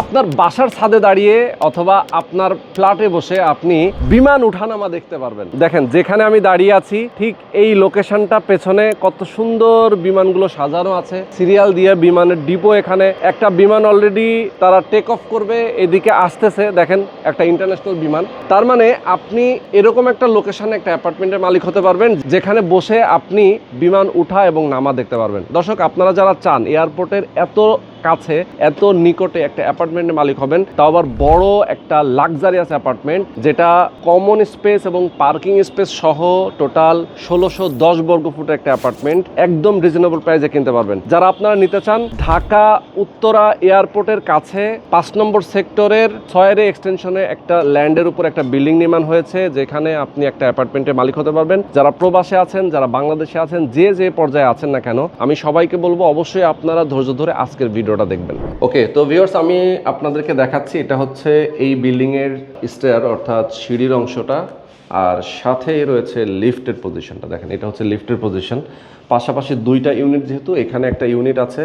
আপনার বাসার ছাদে দাঁড়িয়ে অথবা আপনার ফ্ল্যাটে বসে আপনি বিমান উঠানামা দেখতে পারবেন। দেখেন, যেখানে আমি দাঁড়িয়ে আছি, ঠিক এই লোকেশনটা পেছনে কত সুন্দর বিমানগুলো সাজানো আছে। সিরিয়াল দিয়ে বিমানের ডিপো এখানে। একটা বিমান অলরেডি তারা টেক অফ করবে, এদিকে আসতেছে। দেখেন, একটা ইন্টারন্যাশনাল বিমান। তার মানে আপনি এরকম একটা লোকেশনে একটা অ্যাপার্টমেন্টের মালিক হতে পারবেন, যেখানে বসে আপনি বিমান উঠা এবং নামা দেখতে পারবেন। দর্শক, আপনারা যারা চান এয়ারপোর্টের এত কাছে এত নিকটে একটা অ্যাপার্টমেন্টের মালিক হবেন, তাও আবার বড় একটা লাক্সারিয়াস অ্যাপার্টমেন্ট, যেটা কমন স্পেস এবং পার্কিং স্পেস সহ টোটাল ষোলোশো দশ বর্গ ফুটের একটা অ্যাপার্টমেন্ট, একদম রিজনেবল প্রাইসে কিনতে পারবেন। যারা আপনারা নিতে চান, ঢাকা উত্তরা এয়ারপোর্টের কাছে পাঁচ নম্বর সেক্টরের ছয়ের এক্সটেনশনে একটা ল্যান্ডের উপর একটা বিল্ডিং নির্মাণ হয়েছে, যেখানে আপনি একটা অ্যাপার্টমেন্টের মালিক হতে পারবেন। যারা প্রবাসে আছেন, যারা বাংলাদেশে আছেন, যে যে পর্যায়ে আছেন না কেন, আমি সবাইকে বলব, অবশ্যই আপনারা ধৈর্য ধরে আজকের ভিডিওটা দেখবেন। ওকে তো ভিউয়ার্স আমি আপনাদেরকে দেখাচ্ছি, এটা হচ্ছে এই বিল্ডিংয়ের স্টেয়ার অর্থাৎ সিঁড়ির অংশটা, আর সাথেই রয়েছে লিফটের পজিশনটা দেখেন, এটা হচ্ছে লিফটের পজিশন পাশাপাশি দুইটা ইউনিট যেহেতু, এখানে একটা ইউনিট আছে,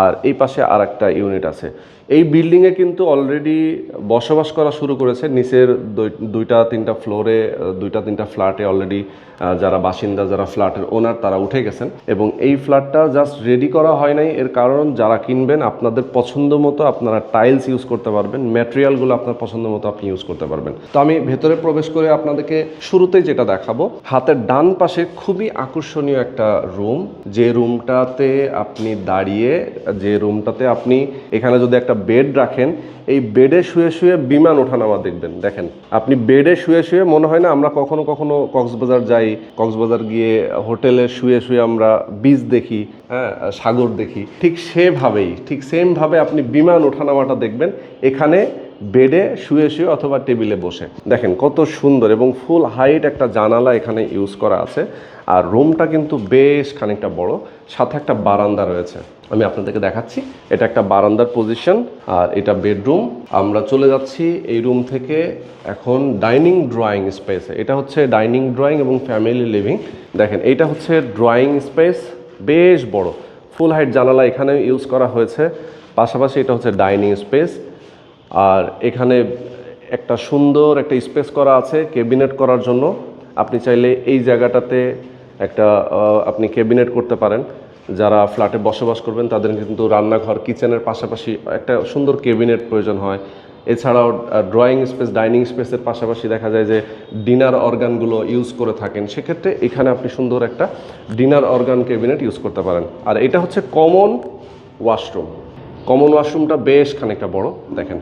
আর এই পাশে আর একটা ইউনিট আছে। এই বিল্ডিংয়ে কিন্তু অলরেডি বসবাস করা শুরু করেছে। নিচের দুই- দুইটা, তিনটা ফ্লোরে দুইটা, তিনটা ফ্ল্যাটে অলরেডি যারা বাসিন্দা, যারা ফ্ল্যাটের ওনার তারা উঠে গেছেন। এবং এই ফ্ল্যাটটা জাস্ট রেডি করা হয় নাই। এর কারণ, যারা কিনবেন, আপনাদের পছন্দ মতো আপনারা টাইলস ইউজ করতে পারবেন। ম্যাটেরিয়ালগুলো আপনার পছন্দ মতো আপনি ইউজ করতে পারবেন। তো আমি ভেতরে প্রবেশ করে আপনাদেরকে শুরুতেই যেটা দেখাবো, হাতের ডান পাশে খুবই আকর্ষণীয় একটা রুম যে রুমটাতে আপনি দাঁড়িয়ে, যে রুমটাতে আপনি এখানে যদি একটা বেড রাখেন, এই বেডে শুয়ে শুয়ে বিমান ওঠানামা দেখবেন। দেখেন, আপনি বেডে শুয়ে শুয়ে মনে হয় না আমরা কখনো কখনো কক্সবাজার যাই, কক্সবাজার গিয়ে হোটেলে শুয়ে শুয়ে আমরা বীজ দেখি হ্যাঁ সাগর দেখি। ঠিক সেভাবেই, ঠিক সেমভাবে আপনি বিমান ওঠানামাটা দেখবেন। এখানে বেডে শুয়ে শুয়ে অথবা টেবিলে বসে। দেখেন কত সুন্দর এবং ফুল হাইট একটা জানালা এখানে ইউজ করা আছে। আর রুমটা কিন্তু বেশ খানিকটা বড়। সাথে একটা বারান্দা রয়েছে। আমি আপনাদেরকে দেখাচ্ছি। এটা একটা বারান্দার পজিশন আর এটা বেডরুম আমরা চলে যাচ্ছি এই রুম থেকে এখন ডাইনিং ড্রয়িং স্পেসে এটা হচ্ছে ডাইনিং ড্রয়িং এবং ফ্যামিলি লিভিং দেখেন এটা হচ্ছে ড্রয়িং স্পেস বেশ বড়। ফুল হাইট জানালা এখানে ইউজ করা হয়েছে। পাশাপাশি এটা হচ্ছে ডাইনিং স্পেস আর এখানে একটা সুন্দর একটা স্পেস করা আছে ক্যাবিনেট করার জন্য। আপনি চাইলে এই জায়গাটাতে একটা আপনি ক্যাবিনেট করতে পারেন। যারা ফ্ল্যাটে বসবাস করবেন, তাদের কিন্তু রান্নাঘর, কিচেনের পাশাপাশি একটা সুন্দর ক্যাবিনেট প্রয়োজন হয়। এছাড়াও ড্রয়িং স্পেস, ডাইনিং স্পেসের পাশাপাশি দেখা যায় যে ডিনার অর্গানগুলো ইউজ করে থাকেন। সেক্ষেত্রে এখানে আপনি সুন্দর একটা ডিনার অর্গান ক্যাবিনেট ইউজ করতে পারেন। আর এটা হচ্ছে কমন ওয়াশরুম। কমন ওয়াশরুমটা বেশ খানিকটা বড়, দেখেন।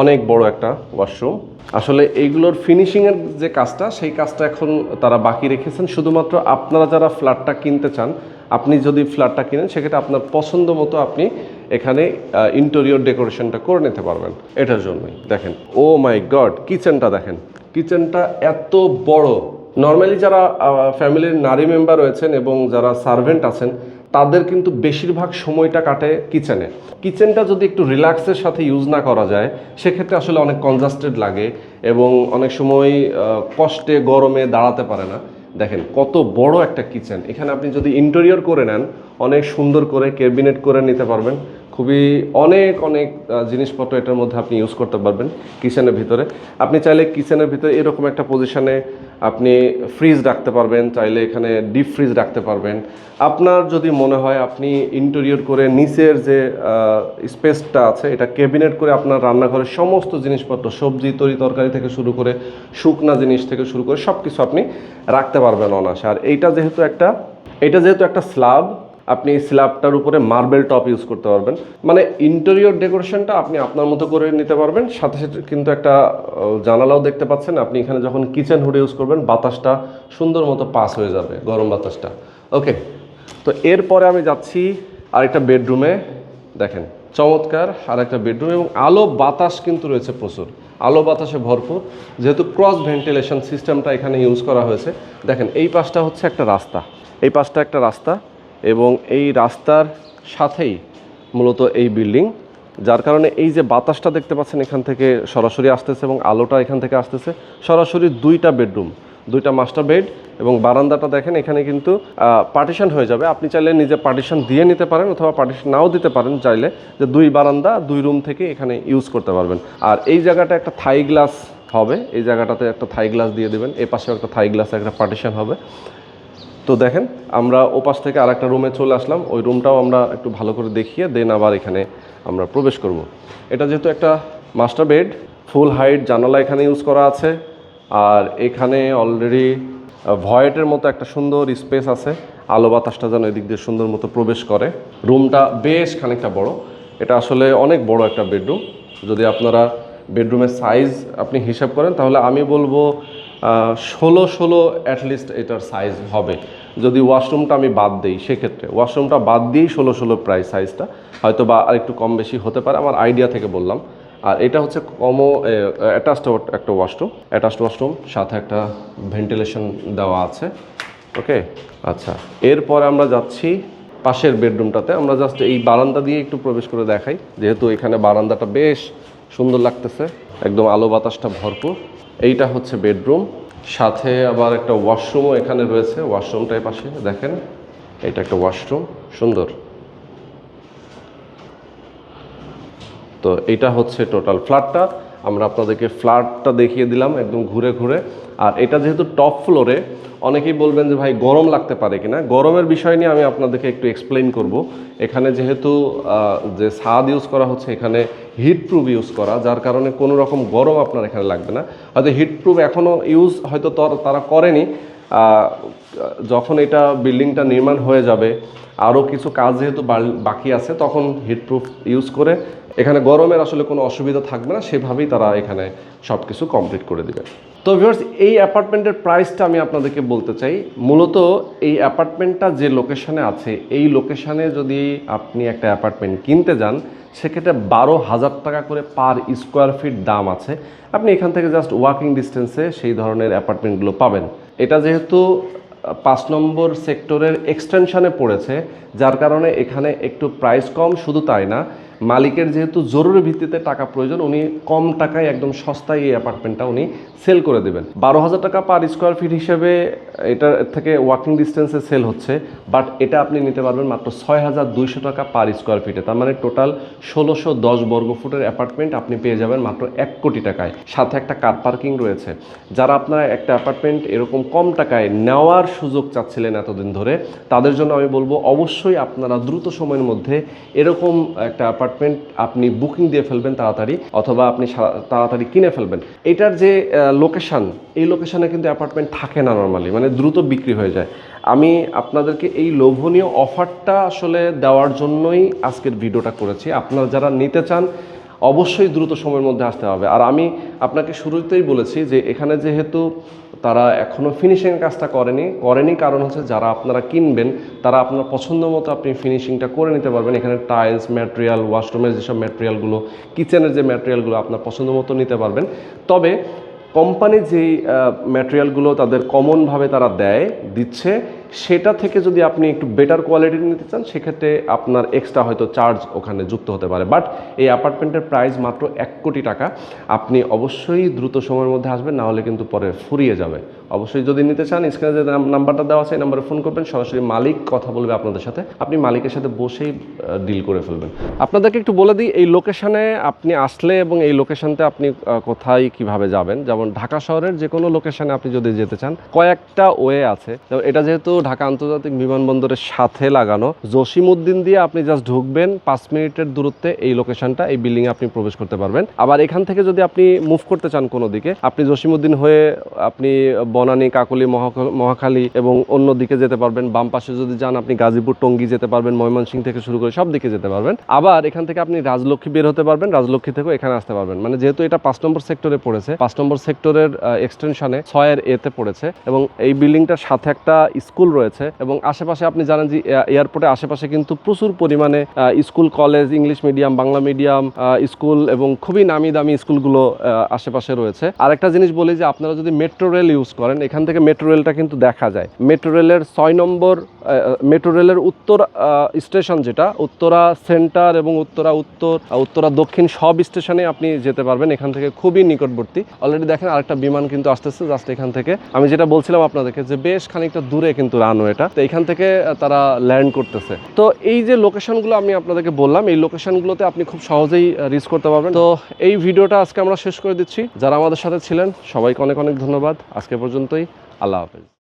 অনেক বড় একটা ওয়াশরুম আসলে এইগুলোর ফিনিশিংয়ের যে কাজটা, সেই কাজটা এখন তারা বাকি রেখেছেন। শুধুমাত্র আপনারা যারা ফ্ল্যাটটা কিনতে চান, আপনি যদি ফ্ল্যাটটা কিনেন, সেক্ষেত্রে আপনার পছন্দ মতো আপনি এখানে ইন্টেরিয়র ডেকোরেশনটা করে নিতে পারবেন। এটার জন্যই। দেখেন ও মাই গড কিচেনটা দেখেন। কিচেনটা এত বড়। নর্মালি যারা ফ্যামিলির নারী মেম্বার রয়েছেন এবং যারা সার্ভেন্ট আছেন তাদের কিন্তু বেশিরভাগ সময়টা কাটে কিচেনে। কিচেনটা যদি একটু রিল্যাক্সের সাথে ইউজ না করা যায়, সেক্ষেত্রে আসলে অনেক কনজাস্টেড লাগে এবং অনেক সময় কষ্টে, গরমে দাঁড়াতে পারে না। দেখেন, কত বড় একটা কিচেন। এখানে আপনি যদি ইন্টেরিয়র করে নেন, অনেক সুন্দর করে ক্যাবিনেট করে নিতে পারবেন। খুবই অনেক অনেক জিনিসপত্র এটার মধ্যে আপনি ইউজ করতে পারবেন কিচেনের ভিতরে। আপনি চাইলে কিচেনের ভিতরে এরকম একটা পজিশনে আপনি ফ্রিজ রাখতে পারবেন, চাইলে এখানে ডিপ ফ্রিজ রাখতে পারবেন। আপনার যদি মনে হয় আপনি ইন্টেরিয়র করে নিচের যে স্পেসটা আছে, এটা ক্যাবিনেট করে আপনার রান্নাঘরের সমস্ত জিনিসপত্র, সবজি, তরি তরকারি থেকে শুরু করে শুকনা জিনিস থেকে শুরু করে সব কিছু আপনি রাখতে পারবেন অনাস আর এইটা যেহেতু একটা এটা যেহেতু একটা স্ল্যাব আপনি স্ল্যাবটার উপরে মার্বেল টপ ইউজ করতে পারবেন। মানে ইন্টেরিয়র ডেকোরেশনটা আপনি আপনার মতো করে নিতে পারবেন। সাথে সাথে কিন্তু একটা জানালাও দেখতে পাচ্ছেন। আপনি এখানে যখন কিচেন হুড ইউজ করবেন, বাতাসটা সুন্দর মতো পাস হয়ে যাবে, গরম বাতাসটা। ওকে তো এরপরে আমি যাচ্ছি আরেকটা বেডরুমে দেখেন, চমৎকার আর একটা বেডরুম এবং আলো বাতাস কিন্তু রয়েছে প্রচুর। আলো বাতাসে ভরপুর। যেহেতু ক্রস ভেন্টিলেশন সিস্টেমটা এখানে ইউজ করা হয়েছে। দেখেন, এই পাশটা হচ্ছে একটা রাস্তা। এই পাশটা একটা রাস্তা। এবং এই রাস্তার সাথেই মূলত এই বিল্ডিং, যার কারণে এই যে বাতাসটা দেখতে পাচ্ছেন এখান থেকে সরাসরি আসতেছে এবং আলোটা এখান থেকে আসতেছে। সরাসরি দুইটা বেডরুম, দুইটা মাস্টার বেড এবং বারান্দাটা দেখেন, এখানে কিন্তু পার্টিশন হয়ে যাবে। আপনি চাইলে নিজে পার্টিশন দিয়ে নিতে পারেন অথবা পার্টিশন নাও দিতে পারেন, চাইলে যে দুই বারান্দা, দুই রুম থেকে এখানে ইউজ করতে পারবেন। আর এই জায়গাটা একটা থাই গ্লাস হবে, এই জায়গাটাতে একটা থাই গ্লাস দিয়ে দেবেন এই পাশেও একটা থাই গ্লাস একটা পার্টিশন হবে। তো দেখেন, আমরা ওপাশ থেকে আরেকটা রুমে চলে আসলাম। ওই রুমটাও আমরা একটু ভালো করে দেখিয়ে দেন আবার এখানে আমরা প্রবেশ করব। এটা যেহেতু একটা মাস্টার বেড, ফুল হাইট জানালা এখানে ইউজ করা আছে। আর এখানে অলরেডি ভয়েটের মতো একটা সুন্দর স্পেস আছে। আলো বাতাসটা যেন এদিক দিয়ে সুন্দর মতো প্রবেশ করে। রুমটা বেশ খানিকটা বড়। এটা আসলে অনেক বড় একটা বেডরুম। যদি আপনারা বেডরুমের সাইজ আপনি হিসাব করেন, তাহলে আমি বলব ষোলো ষোলো অ্যাটলিস্ট এটার সাইজ হবে। যদি ওয়াশরুমটা আমি বাদ দিই, সেক্ষেত্রে। ওয়াশরুমটা বাদ দিয়েই ষোলো ষোলো প্রাইস সাইজটা হয়তো বা আরেকটু কম বেশি হতে পারে, আমার আইডিয়া থেকে বললাম। আর এটা হচ্ছে কমো অ্যাটাচড একটা ওয়াশরুম অ্যাটাচড ওয়াশরুম সাথে একটা ভেন্টিলেশন দেওয়া আছে। ওকে? আচ্ছা। এরপরে আমরা যাচ্ছি পাশের বেডরুমটাতে আমরা জাস্ট এই বারান্দা দিয়ে একটু প্রবেশ করে দেখাই। যেহেতু এখানে বারান্দাটা বেশ সুন্দর লাগতেছে। একদম আলো বাতাসটা ভরপুর। এইটা হচ্ছে বেডরুম সাথে আবার একটা ওয়াশরুমও এখানে রয়েছে ওয়াশরুমটাই পাশে দেখেন। এটা একটা ওয়াশরুম সুন্দর। তো এটা হচ্ছে টোটাল ফ্ল্যাটটা আমরা আপনাদেরকে ফ্ল্যাটটা দেখিয়ে দিলাম একদম ঘুরে ঘুরে। আর এটা যেহেতু টপ ফ্লোরে, অনেকেই বলবেন যে ভাই গরম লাগতে পারে কিনা। গরমের বিষয় নিয়ে আমি আপনাদেরকে একটু এক্সপ্লেন করব। এখানে যেহেতু যে ছাদ ইউজ করা হচ্ছে, এখানে হিট প্রুফ ইউজ করা, যার কারণে কোনো রকম গরম আপনার এখানে লাগবে না। হয়তো হিট প্রুফ এখনও ইউজ হয়তো তারা করেনি। যখন এটা বিল্ডিংটা নির্মাণ হয়ে যাবে আরও কিছু কাজ যেহেতু বাকি আছে, তখন হিটপ্রুফ ইউজ করে এখানে গরমের আসলে কোনো অসুবিধা থাকবে না, সেভাবেই তারা এখানে সব কিছু কমপ্লিট করে দেবে। তো ভিউয়ার্স এই অ্যাপার্টমেন্টের প্রাইসটা আমি আপনাদেরকে বলতে চাই। মূলত এই অ্যাপার্টমেন্টটা যে লোকেশানে আছে, এই লোকেশানে যদি আপনি একটা অ্যাপার্টমেন্ট কিনতে যান, সেক্ষেত্রে বারো হাজার টাকা করে পার স্কোয়ার ফিট দাম আছে। আপনি এখান থেকে জাস্ট ওয়াকিং ডিস্টেন্সে সেই ধরনের অ্যাপার্টমেন্টগুলো পাবেন। এটা যেহেতু পাঁচ নম্বর সেক্টরের এক্সটেনশানে পড়েছে, যার কারণে এখানে একটু প্রাইস কম, শুধু তাই না মালিকের যেহেতু জরুরি ভিত্তিতে টাকা প্রয়োজন, উনি কম টাকায় একদম সস্তায় এই অ্যাপার্টমেন্টটা উনি সেল করে দেবেন। বারো হাজার টাকা পার স্কোয়ার ফিট হিসেবে এটা থেকে ওয়াকিং ডিস্টেন্সে সেল হচ্ছে বাট এটা আপনি নিতে পারবেন মাত্র ছয় হাজার দুইশো টাকা পার স্কোয়ার ফিটে তার মানে টোটাল ষোলোশো দশ বর্গ ফুটের অ্যাপার্টমেন্ট আপনি পেয়ে যাবেন মাত্র এক কোটি টাকায়। সাথে একটা কার পার্কিং রয়েছে। যারা আপনারা একটা অ্যাপার্টমেন্ট এরকম কম টাকায় নেওয়ার সুযোগ চাচ্ছিলেন এতদিন ধরে, তাদের জন্য আমি বলব অবশ্যই আপনারা দ্রুত সময়ের মধ্যে এরকম একটা অ্যাপার্টমেন্ট আপনি বুকিং দিয়ে ফেলবেন তাড়াতাড়ি, অথবা আপনি তাড়াতাড়ি কিনে ফেলবেন। এটার যে লোকেশন এই লোকেশানে কিন্তু অ্যাপার্টমেন্ট থাকে না নর্মালি মানে দ্রুত বিক্রি হয়ে যায়। আমি আপনাদেরকে এই লোভনীয় অফারটা আসলে দেওয়ার জন্যই আজকের ভিডিওটা করেছি। আপনারা যারা নিতে চান, অবশ্যই দ্রুত সময়ের মধ্যে আসতে হবে। আর আমি আপনাকে শুরুতেই বলেছি যে, এখানে যেহেতু তারা এখনও ফিনিশিং কাজটা করেনি। করেনি কারণ হচ্ছে যারা আপনারা কিনবেন, তারা আপনার পছন্দ মতো আপনি ফিনিশিংটা করে নিতে পারবেন। এখানে টাইলস ম্যাটেরিয়াল ওয়াশরুমের যেসব ম্যাটেরিয়ালগুলো কিচেনের যে ম্যাটেরিয়ালগুলো আপনার পছন্দ মতো নিতে পারবেন। তবে কোম্পানি যেই ম্যাটেরিয়ালগুলো তাদের কমনভাবে তারা দেয়, দিচ্ছে সেটা থেকে যদি আপনি একটু বেটার কোয়ালিটির নিতে চান, সেক্ষেত্রে আপনার এক্সট্রা হয়তো চার্জ ওখানে যুক্ত হতে পারে। বাট এই অ্যাপার্টমেন্টের প্রাইস মাত্র এক কোটি টাকা। আপনি অবশ্যই দ্রুত সময়ের মধ্যে আসবেন, না হলে কিন্তু পরে ফুরিয়ে যাবে। অবশ্যই যদি নিতে চান স্ক্রিনে যে নাম- নাম্বারটা দেওয়া আছে নাম্বারে ফোন করবেন। সরাসরি মালিক কথা বলবে আপনাদের সাথে। আপনি মালিকের সাথে বসেই ডিল করে ফেলবেন। আপনাদেরকে একটু বলে দিই, এই লোকেশনে আপনি আসলে এবং এই লোকেশনতে আপনি কোথায় কীভাবে যাবেন? যেমন ঢাকা শহরের যে কোনো লোকেশনে আপনি যদি যেতে চান, কয়েকটা ওয়ে আছে। এটা যেহেতু ঢাকা আন্তর্জাতিক বিমানবন্দরের সাথে লাগানো জসিমউদ্দিন দিয়ে আপনি জাস্ট ঢুকবেন, পাঁচ মিনিটের দূরত্বে এই লোকেশনটা এই বিল্ডিংয়ে আপনি প্রবেশ করতে পারবেন। আবার এখান থেকে যদি আপনি মুভ করতে চান কোনো দিকে, আপনি জসিমউদ্দিন হয়ে আপনি বনানী, কাকলি মহাখালী এবং অন্য দিকে যেতে পারবেন। বাম পাশে যদি যান, আপনি গাজীপুর, টঙ্গী যেতে পারবেন ময়মনসিং থেকে শুরু করে সব দিকে যেতে পারবেন। আবার এখান থেকে আপনি রাজলক্ষ্মী বের হতে পারবেন, রাজলক্ষ্মী থেকেও এখানে আসতে পারবেন। মানে যেহেতু এটা পাঁচ নম্বর সেক্টরে পড়েছে, পাঁচ নম্বর সেক্টরের এক্সটেনশনে ছয়ের এতে পড়েছে এবং এই বিল্ডিংটার সাথে একটা স্কুল স্কুল রয়েছে এবং আশেপাশে আপনি জানেন যে এয়ারপোর্টের আশেপাশে কিন্তু প্রচুর পরিমাণে school, college, English medium, Bangla medium school এবং খুবই নামি দামি স্কুলগুলো আশেপাশে রয়েছে। আরেকটা জিনিস বলি যে আপনারা যদি মেট্রো রেল ইউজ করেন, এখান থেকে মেট্রো রেলটা কিন্তু দেখা যায়। মেট্রো রেলের ছয় নম্বর মেট্রো রেলের উত্তর স্টেশন যেটা, উত্তরা সেন্টার এবং উত্তরা উত্তর উত্তরা দক্ষিণ সব স্টেশনে আপনি যেতে পারবেন, এখান থেকে খুবই নিকটবর্তী। অলরেডি দেখেন আরেকটা বিমান কিন্তু আসতেছে জাস্ট এখান থেকে। আমি যেটা বলছিলাম আপনাদেরকে যে বেশ খানিকটা দূরে কিন্তু রানওয়েটা তো এখান থেকে তারা ল্যান্ড করতেছে। তো এই যে লোকেশনগুলো আমি আপনাদেরকে বললাম, এই লোকেশনগুলোতে আপনি খুব সহজেই রিচ করতে পারবেন। তো এই ভিডিওটা আজকে আমরা শেষ করে দিচ্ছি। যারা আমাদের সাথে ছিলেন, সবাইকে অনেক অনেক ধন্যবাদ। আজকে পর্যন্তই। আল্লাহ হাফেজ।